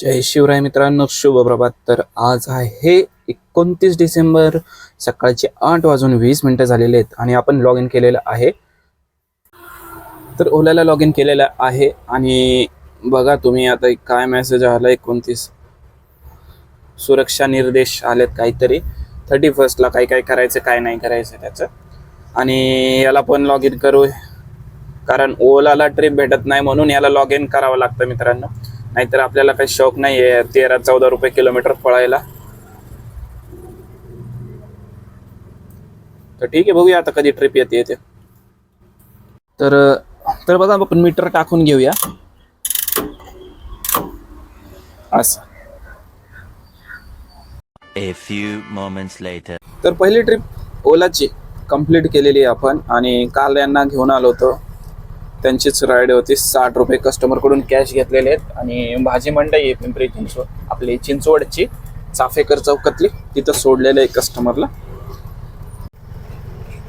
जय शिवराय मित्रांनो शुभ प्रभात. तर आज आहे एकोणतीस डिसेंबर सकाळचे आठ वाजून वीस मिनटं झालेले आहेत आणि आपण लॉग इन केलेलं आहे. तर ओलाला लॉग इन केलेलं आहे आणि बघा तुम्ही आता काय मेसेज आला एकोणतीस. सुरक्षा निर्देश आलेत काहीतरी. थर्टी फर्स्टला काय काय करायचं काय नाही करायचं त्याचं. आणि याला पण लॉग इन करू कारण ओलाला ट्रिप भेटत नाही म्हणून याला लॉग इन करावं लागतं मित्रांनो. नाहीतर आपल्याला काही शौक नाही आहे तेरा चौदा रुपये किलोमीटर पळायला. तर ठीक आहे बघूया आता कधी ट्रिप येते येते तर तर बघा आपण मीटर टाकून घेऊया. असं. A few moments later. तर पहिली ट्रिप ओलाची कंप्लीट केलेली आपण. आणि काल यांना घेऊन आलो होतो. त्यांचीच राईड होती. साठ रुपये कस्टमरकडून कॅश घेतलेले आहेत. आणि भाजी मंडई आहे पिंपरी चिंचवड. आपली चिंचवडची चाफेकर चौकातली. तिथं सोडलेलं आहे कस्टमरला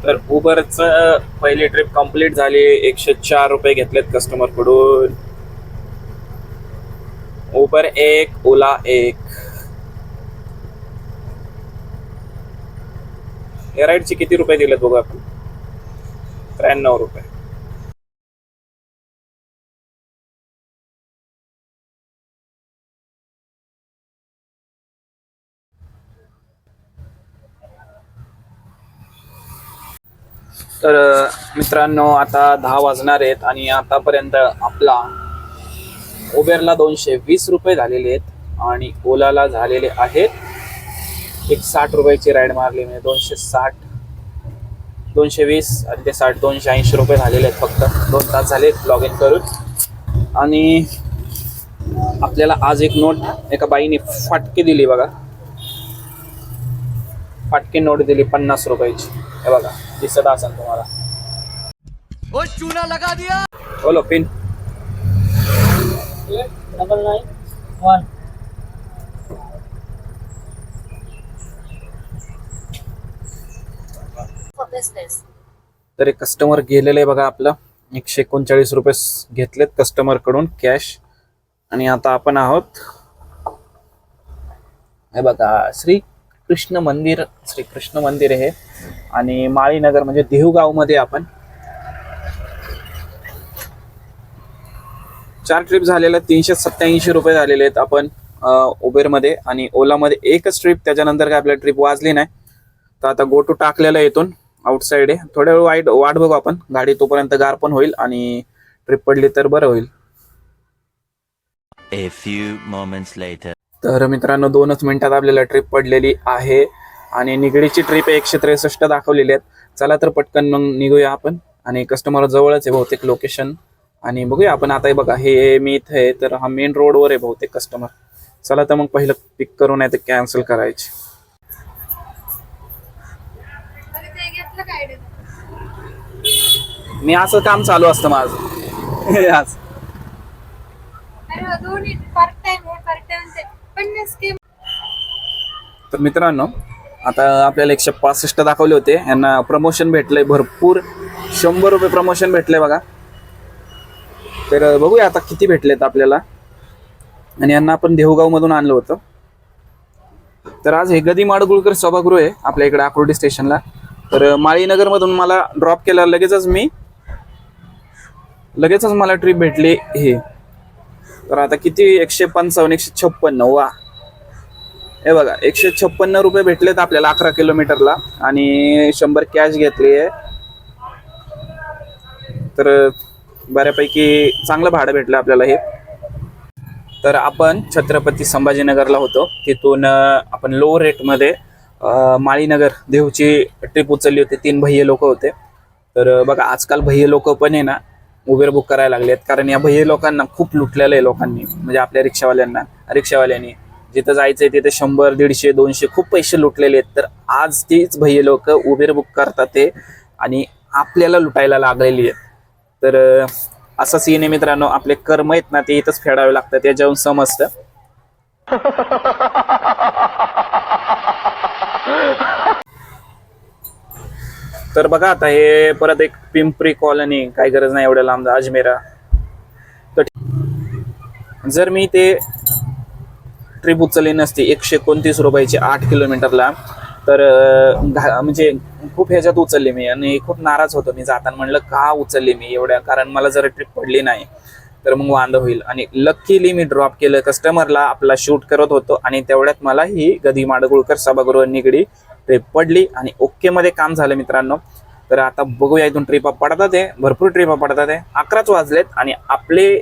तर उबरचं पहिली ट्रिप कंप्लीट झाली. एकशे चार रुपये घेतलेत कस्टमरकडून उबर एक ओला एक. या राईडचे किती रुपये दिलेत बघा आपण? त्र्याण्णव रुपये. तर मित्रांनो आता दहा वाजणार आहेत आणि आतापर्यंत आपला उबेरला दोनशे वीस रुपये झालेले आहेत आणि ओलाला झालेले आहेत. एक साठ रुपयाची राईड मारली म्हणजे दोनशे साठ दोनशे वीस आणि ते साठ दोनशे ऐंशी रुपये झालेले आहेत फक्त. दोन तास झाले लॉग इन करून. आणि आपल्याला आज एक नोट एका बाईने फाटकी दिली बघा. फाटकी नोट दिली पन्नास रुपयाची. हे बघा. दिसत असेल तुम्हाला. वो चूना लगा दिया. बोलो पिन. Double nine one. तर एक कस्टमर गेलेलं आहे बघा आपलं. एकशे एकोणचाळीस रुपये घेतलेत कस्टमरकडून कॅश आणि आता आपण आहोत. हे बघा श्री कृष्ण मंदिर श्री कृष्ण मंदिर आहे. आणि माळीनगर म्हणजे देहूगावमध्ये आपण. चार ट्रिप झालेल्या तीनशे सत्याऐंशी रुपये झालेले आहेत आपण उबेरमध्ये आणि ओला मध्ये एकच ट्रिप त्याच्यानंतर काय आपल्या ट्रिप वाजली नाही. तर आता गो टू टाकलेला येतून इथून आउटसाईड आहे. थोड्या वेळ वाईट वाट बघू आपण. गाडी तोपर्यंत गार पण होईल आणि ट्रिप पडली तर बरं होईल. A few moments later. तर मित्रांनो दोनच मिनिटात आपल्याला ट्रिप पडलेली आहे. आणि निगडीची ट्रिप एकशे त्रेसष्ट दाखवलेली आहेत. चला तर पटकन मग निघूया आपण. आणि कस्टमर जवळच आहे बहुतेक लोकेशन आणि बघूया आपण आता हे बघा हे मी इथं आहे तर हा मेन रोडवर आहे बहुतेक कस्टमर चला तर मग पहिलं पिक करू नाही तर कॅन्सल करायची. मी असं काम चालू असतं माझं. पन्नास के तर मित्रांनो आता आपल्याला एकशे पासष्ट दाखवले होते. यांना प्रमोशन भेटलंय भरपूर. शंभर रुपये प्रमोशन भेटलंय बघा. तर बघूया आता किती भेटलेत आपल्याला. आणि यांना आपण देहूगावमधून आणलं होतं. तर आज हे गदी माडगुळकर सभागृह आहे आपल्या इकडे आकुर्डी स्टेशनला. तर माळीनगरमधून मला ड्रॉप केल्यावर लगेचच मी लगेचच मला ट्रिप भेटली. हे. तर आता किती? एकशे पंचावन्न एकशे छप्पन्न. वा. हे बघा एकशे छप्पन्न रुपये भेटलेत आपल्याला अकरा किलोमीटरला आणि शंभर कॅश घेतली आहे. तर बऱ्यापैकी चांगलं भाडं भेटलं आपल्याला हे. तर आपण छत्रपती संभाजीनगरला होतो. तिथून आपण लो रेटमध्ये माळीनगर देवची ट्रिप उचलली होती. तीन भैये लोक होते. तर बघा आजकाल भैये लोक पण आहे ना उबेर बुक करायला लागले आहेत कारण या भैये लोकांना खूप लुटलेलं आहे लोकांनी. म्हणजे आपल्या रिक्षावाल्यांना रिक्षावाल्यांनी. जिथं जायचंय तिथे शंभर दीडशे दोनशे खूप पैसे लुटलेले आहेत. तर आज तीच भैये लोक उबेर बुक करतात ते आणि आपल्याला लुटायला लागलेली आहेत. तर असं सीन आहे मित्रांनो. आपले कर्म आहेत ना ते इथंच फेडावे लागतात. त्याच्यावरून समजतं. तर बघा आता हे परत एक पिंपरी कॉलनी काही गरज नाही एवढ्या लांब अजमेरा. तर जर मी ते ट्रिप उचलली नसती एकशे एकोणतीस रुपयाची आठ किलोमीटरला तर घा- म्हणजे खूप ह्याच्यात उचलली मी आणि खूप नाराज होतो मी जाताना. म्हणलं का उचलली मी एवढ्या? कारण मला जर ट्रिप पडली नाही तर मग वांद होईल. आणि लकीली मी ड्रॉप केलं कस्टमरला आपला शूट करत होतो आणि तेवढ्यात मला ही गदी माडगुळकर सभागृह निगडी ट्रिप पडली आणि ओकेमध्ये काम झालं मित्रांनो. तर आता बघूया इथून ट्रिपा पडतात आहे भरपूर ट्रिपा पडतात आहे अकराच वाजलेत आणि आपले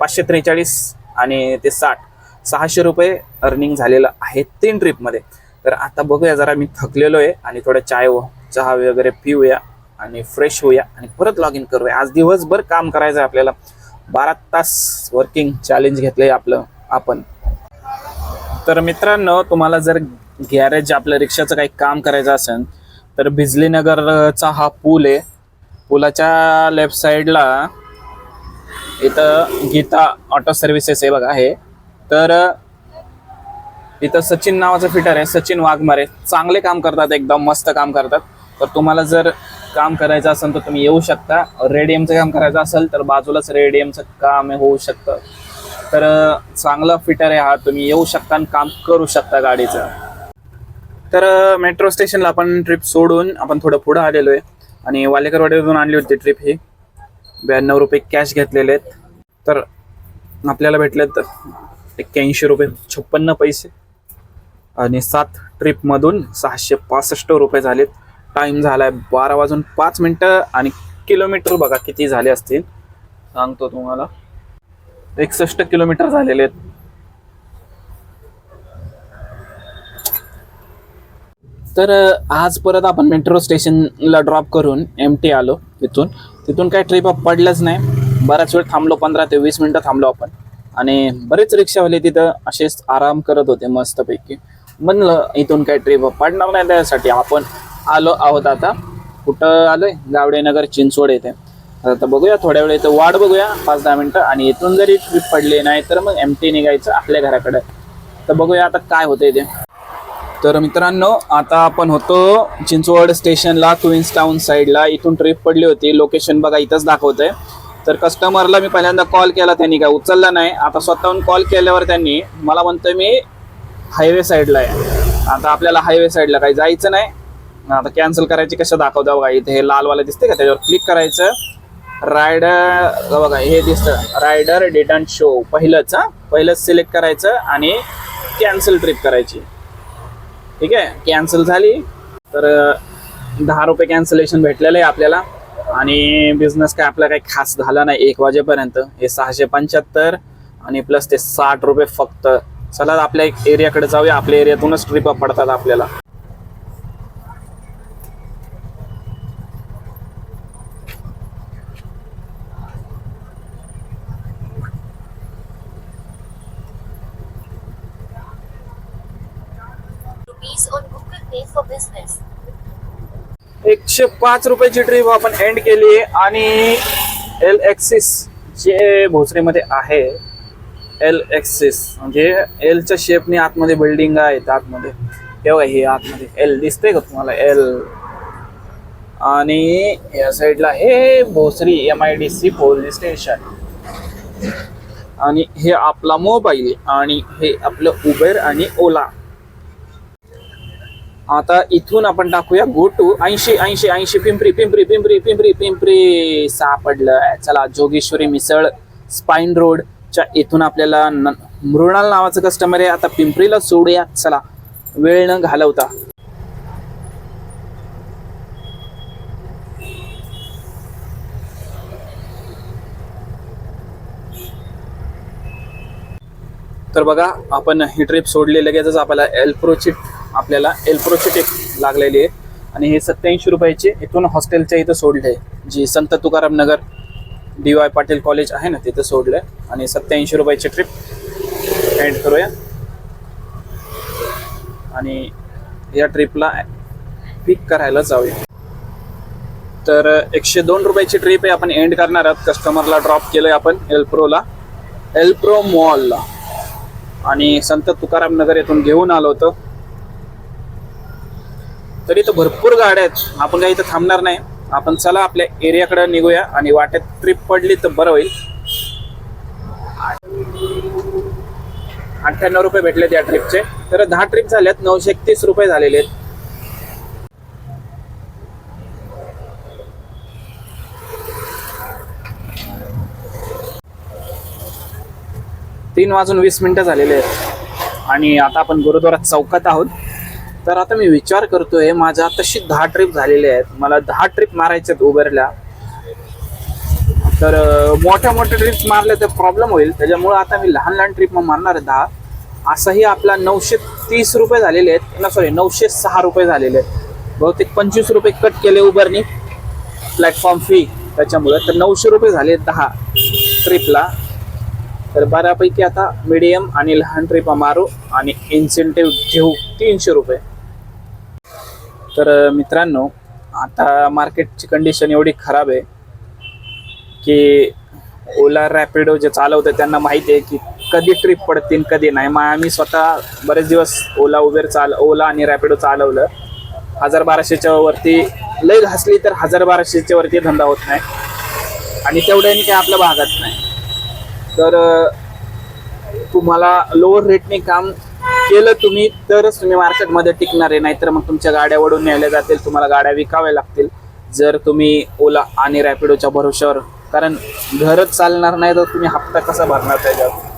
पाचशे त्रेचाळीस आणि ते साठ सहाशे रुपये अर्निंग झालेलं आहे तीन ट्रिपमध्ये तर आता बघूया जरा मी थकलेलो आहे आणि थोडं चाय व चहा वगैरे पिऊया आणि फ्रेश होऊया आणि परत लॉग इन करूया. आज दिवसभर काम करायचं आहे आपल्याला. बारा तास वर्किंग चॅलेंज घेतलंय आपलं आपण. तर मित्रांनो तुम्हाला जर गॅरेज आपल्या रिक्षाचं काही काम करायचं असेल तर बिजली नगरचा हा पूल आहे. पुलाच्या लेफ्ट साईडला इथं गीता ऑटो सर्व्हिसेस आहे बघा हे तर इथं सचिन नावाचं फिटर आहे सचिन वाघमारे चांगले काम करतात एकदम मस्त काम करतात. तर तुम्हाला जर काम करायचं असेल तर तुम्ही येऊ शकता. रेडियमचं काम करायचं असेल तर बाजूलाच रेडियमचं काम होऊ शकतं. तर चांगला फिटर आहे हा. तुम्ही येऊ शकता आणि काम करू शकता गाडीचं. तर मेट्रो स्टेशनला आपण ट्रिप सोडून आपण थोडं पुढं आलेलो आहे. आणि वालेकरवाडीवरून आणली होती ट्रिप ही. ब्याण्णव रुपये कॅश घेतलेले आहेत. तर आपल्याला भेटलेत एक्क्याऐंशी रुपये छप्पन्न पैसे. आणि सात ट्रिपमधून सहाशे पासष्ट रुपये झालेत. टाईम झाला आहे बारा वाजून पाच मिनटं आणि किलोमीटर बघा किती झाले असतील. सांगतो तुम्हाला. एकसष्ट किलोमीटर झालेले आहेत. तर आज परत आपण मेट्रो स्टेशनला ड्रॉप करून एम टी आलो तिथून. तिथून काय ट्रिप पडलंच नाही. बराच वेळ थांबलो पंधरा ते वीस मिनटं थांबलो आपण. आणि बरेच रिक्षावाले तिथं असेच आराम करत होते मस्तपैकी. म्हणलं इथून काय ट्रिप पडणार नाही त्यासाठी. आपण आलो आहोत आता. कुठं आलोय? गावडेनगर चिंचवड येथे. आता बघूया थोड्या वेळ इथं वाट बघूया पाच दहा मिनटं. आणि इथून जरी ट्रिप पडली नाही तर मग एम टी निघायचं आपल्या घराकडे. तर बघूया आता काय होतंय ते. तर मित्रांनो आता आपण होतो चिंचवड स्टेशनला क्वीन्स टाउन साईडला इथून ट्रिप पडली होती. लोकेशन बघा इथंच दाखवतंय. तर कस्टमरला मी पहिल्यांदा कॉल केला त्यांनी काय उचलला नाही. आता स्वतःहून कॉल केल्यावर त्यांनी मला म्हणतोय मी हायवे साईडला आहे आता आपल्याला हायवे साईडला काही जायचं नाही. आता कॅन्सल करायची कसं दाखवतं बघा? इथे हे लालवाला दिसते का? त्याच्यावर क्लिक करायचं. रायडर बघा हे दिसतं. रायडर डिटन शो पहिलंच पहिलंच सिलेक्ट करायचं आणि कॅन्सल ट्रिप करायची. ठीक आहे? कॅन्सल झाली. तर दहा रुपये कॅन्सलेशन भेटलेलं आहे आपल्याला. आणि बिझनेस काय आपला काही खास झाला नाही एक वाजेपर्यंत. हे सहाशे पंच्याहत्तर आणि प्लस ते साठ रुपये फक्त. चला आपल्या एरियाकडे जाऊया. आपल्या एरियातूनच ट्रिप पडतात आपल्याला. Rupees on Google Pay for business एकशे पाच रुपयाची ट्रिप आपण एंड केली आणि एल एक्सिस जे भोसरीमध्ये आहे एल एक्सिस म्हणजे एलच्या शेपने आतमध्ये बिल्डिंग आहेत आतमध्ये. तेव्हा हे आतमध्ये एल दिसते का तुम्हाला? एल आणि या साईडला हे Bhosari M I D C police station आणि हे आपला मोबाईल आणि हे आपलं उबेर आणि ओला आता इथून आपण टाकूया. गो टू ऐंशी ऐंशी ऐंशी. पिंपरी पिंपरी पिंपरी पिंपरी पिंपरी. सापडलं. चला जोगेश्वरी मिसळ स्पाईन रोडच्या इथून आपल्याला न- मृणाल नावाचं कस्टमर आहे. आता पिंपरीला सोडूया. चला वेळ न घालवता. तर बघा आपण ही ट्रिप सोडली. लगेचच आपल्याला एल्प्रोची आपल्याला एल्प्रोची टिप लागलेली आहे. आणि हे सत्याऐंशी रुपयाचे इथून हॉस्टेलच्या इथं सोडले आहे. जी Sant Tukaram Nagar D Y Patil college आहे ना तिथं सोडलं आहे. आणि सत्याऐंशी रुपयाची ट्रिप एंड करूया. आणि या ट्रिपला पिक करायला जाऊया. तर एकशे दोन रुपयाची ट्रिप आहे आपण एंड करणार आहोत. कस्टमरला ड्रॉप केलंय आपण एल्प्रोला एल्प्रो मॉलला आणि संत तुकाराम नगर येथून घेऊन आलो होतो. तरी तर भरपूर गाड्या आहेत. आपण काही इथं थांबणार नाही. आपण चला आपल्या एरियाकडे निघूया आणि वाटेत ट्रिप पडली तर बरं होईल. अठ्ठ्याण्णव रुपये भेटले या ट्रिपचे तर दहा ट्रिप झाल्यात. नऊशे एकतीस रुपये झालेले आहेत. तीन वाजून वीस मिनिटं झालेले आहेत. आणि आता आपण गुरुद्वारा चौकात आहोत. तर आता मी विचार करतोय माझ्या तशी दहा ट्रिप झालेल्या आहेत. मला दहा ट्रिप मारायच्या आहेत उबरला. तर मोठ्या मोठ्या ट्रिप्स मारल्या तर प्रॉब्लेम होईल. त्याच्यामुळे आता मी लहान लहान ट्रिप मारणार आहे दहा. असंही आपला नऊशे तीस रुपये झालेले आहेत. ना सॉरी नऊशे सहा रुपये झालेले आहेत. बहुतेक पंचवीस रुपये कट केले उबरनी. प्लॅटफॉर्म फी त्याच्यामुळे. तर नऊशे रुपये झाले दहा ट्रिपला तर बऱ्यापैकी आता मिडियम आणि लहान ट्रिपा मारू आणि इन्सेंटिव्ह घेऊ तीनशे रुपये. तर मित्रांनो आता मार्केटची कंडिशन एवढी खराब आहे की ओला रॅपिडो जे चालवतं त्यांना माहिती आहे की कधी ट्रिप पडतील कधी नाही. मग आम्ही स्वतः बरेच दिवस ओला उबेर चाल ओला आणि रॅपिडो चालवलं. हजार बाराशेच्या वरती लय घासली तर हजार बाराशेच्या वरती धंदा होत नाही. आणि तेवढ्याने काही आपल्या भागात नाही. तर तुम्हाला लोअर रेटने काम केलं तुम्ही तरच तुम्ही मार्केटमध्ये टिकणार आहे. नाहीतर मग तुमच्या गाड्या वडून न्यायला जातील तुम्हाला गाड्या विकाव्या लागतील. जर तुम्ही ओला आणि रॅपिडोच्या भरोश्यावर कारण घरच चालणार नाही तर तुम्ही हप्ता कसा भरणार त्याच्यावर?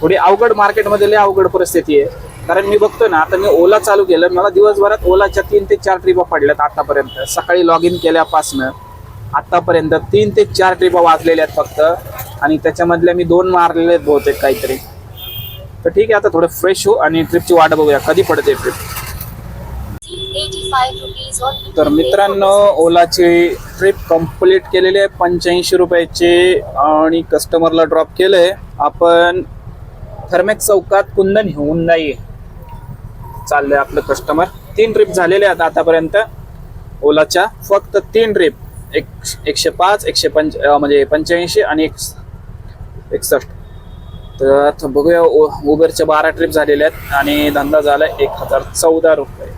थोडी अवघड मार्केटमध्ये लय अवघड परिस्थिती आहे. कारण मी बघतोय ना आता मी ओला चालू केलं मला दिवसभरात ओलाच्या तीन ते चार ट्रिपा पडल्यात आतापर्यंत. सकाळी लॉग इन केल्यापासनं आतापर्यंत तीन ते चार ट्रिपा वाजलेल्या आहेत फक्त. आणि त्याच्यामधल्या मी दोन मारलेले आहेत बहुतेक काहीतरी. तर ठीक आहे आता थोडं फ्रेश हो आणि ट्रिपची वाट बघूया. कधी पडते ट्रिप 85 rupees on Google तर मित्रांनो. ओलाची ट्रिप कंप्लीट केलेली आहे. पंच्याऐंशी रुपयाची आणि कस्टमरला ड्रॉप केलंय. आपण थर्मेक चौकात कुंदन हुंदाई चाललंय आपलं कस्टमर तीन ट्रिप झालेले आहेत आतापर्यंत. ओलाच्या फक्त तीन ट्रिप एक एकशे पाच एकशे पंच म्हणजे पंच्याऐंशी आणि एक एकसष्ट. तर आता बघूया ओ- उबरच्या बारा ट्रिप झालेल्या आहेत आणि धंदा झाला एक हजार चौदा रुपये.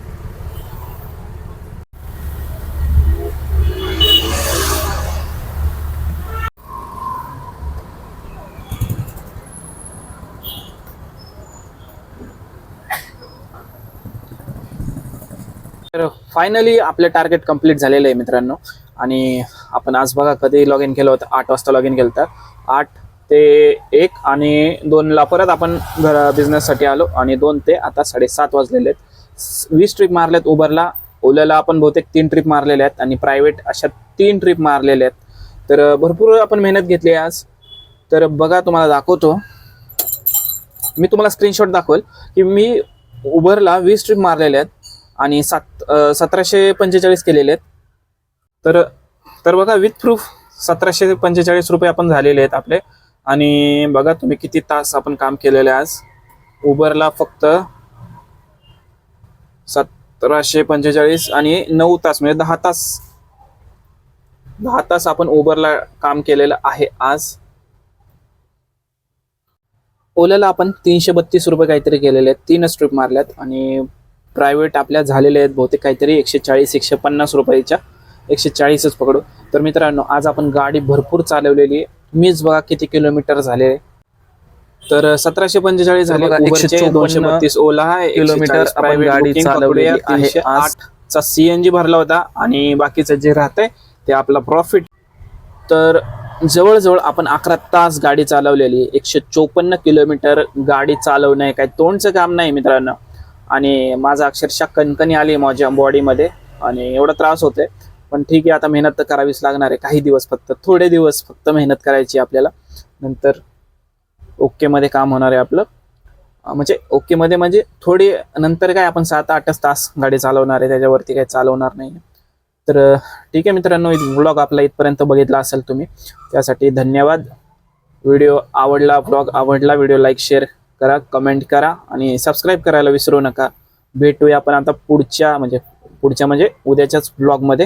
तर फायनली आपले टार्गेट कंप्लीट झालेलं आहे मित्रांनो. आणि आपण आज बघा कधी लॉग इन केलं होतं? आठ वाजता लॉग इन केलं होतं. आठ ते एक आणि दोनला परत आपण घर बिझनेससाठी आलो आणि दोन ते आता साडेसात वाजलेले आहेत. वीस ट्रिप मारल्यात उबरला. ओल्याला आपण बहुतेक तीन ट्रिप मारलेल्या आहेत आणि प्रायव्हेट अशा तीन ट्रिप मारलेल्या आहेत. तर भरपूर आपण मेहनत घेतली आज. तर बघा तुम्हाला दाखवतो. मी तुम्हाला स्क्रीनशॉट दाखवेल की मी उबरला वीस ट्रिप मारलेल्या आहेत आणि सात सतराशे पंचेचाळीस केलेले आहेत. तर तर बघा विथ प्रूफ सतराशे पंचेचाळीस रुपये आपण झालेले आहेत आपले. आणि बघा तुम्ही किती तास आपण काम केलेले आहे आज. उबरला फक्त सतराशे पंचेचाळीस आणि नऊ तास म्हणजे दहा तास. दहा तास आपण उबरला काम केलेलं आहे आज. ओल्याला आपण तीनशे बत्तीस रुपये काहीतरी केलेले आहेत. तीनच ट्रिप मारल्यात आणि प्रायव्हेट आपल्या झालेले आहेत बहुतेक काहीतरी एकशे चाळीस एकशे पन्नास रुपयाच्या. एकशे चाळीसच पकडू. तर मित्रांनो आज आपण गाडी भरपूर चालवलेली आहे. मीच बघा किती किलोमीटर झाले. तर सतराशे पंचेचाळीस झाले. 154 दोनशे बत्तीस ओला आहे किलोमीटर आपण गाडी चालवलेली आहे आज. आठचा सीएनजी भरला होता आणि बाकीचं जे राहतंय ते आपला प्रॉफिट तर जवळजवळ आपण अकरा तास गाडी चालवलेली एकशे चोपन्न किलोमीटर गाडी चालवणं हे काय तोंडचं काम नाही मित्रांनो. आणि माझा अक्षरशः कणकणी आली माझ्या बॉडीमध्ये आणि एवढा त्रास होतोय. पण ठीक आहे आता मेहनत तर करावीच लागणार आहे. काही दिवस फक्त थोडे दिवस फक्त मेहनत करायची आपल्याला. नंतर ओकेमध्ये काम होणार आहे आपलं. म्हणजे ओकेमध्ये म्हणजे थोडी नंतर काय आपण सात आठच तास गाडी चालवणार आहे त्याच्यावरती काही चालवणार नाही. तर ठीक आहे मित्रांनो ब्लॉग आपला इथपर्यंत बघितला असेल तुम्ही. त्यासाठी धन्यवाद. व्हिडिओ आवडला ब्लॉग आवडला व्हिडिओ लाईक शेअर करा कमेंट करा आणि सबस्क्राईब करायला विसरू नका. भेटूया आपण आता पुढच्या म्हणजे पुढच्या म्हणजे उद्याच्याच ब्लॉगमध्ये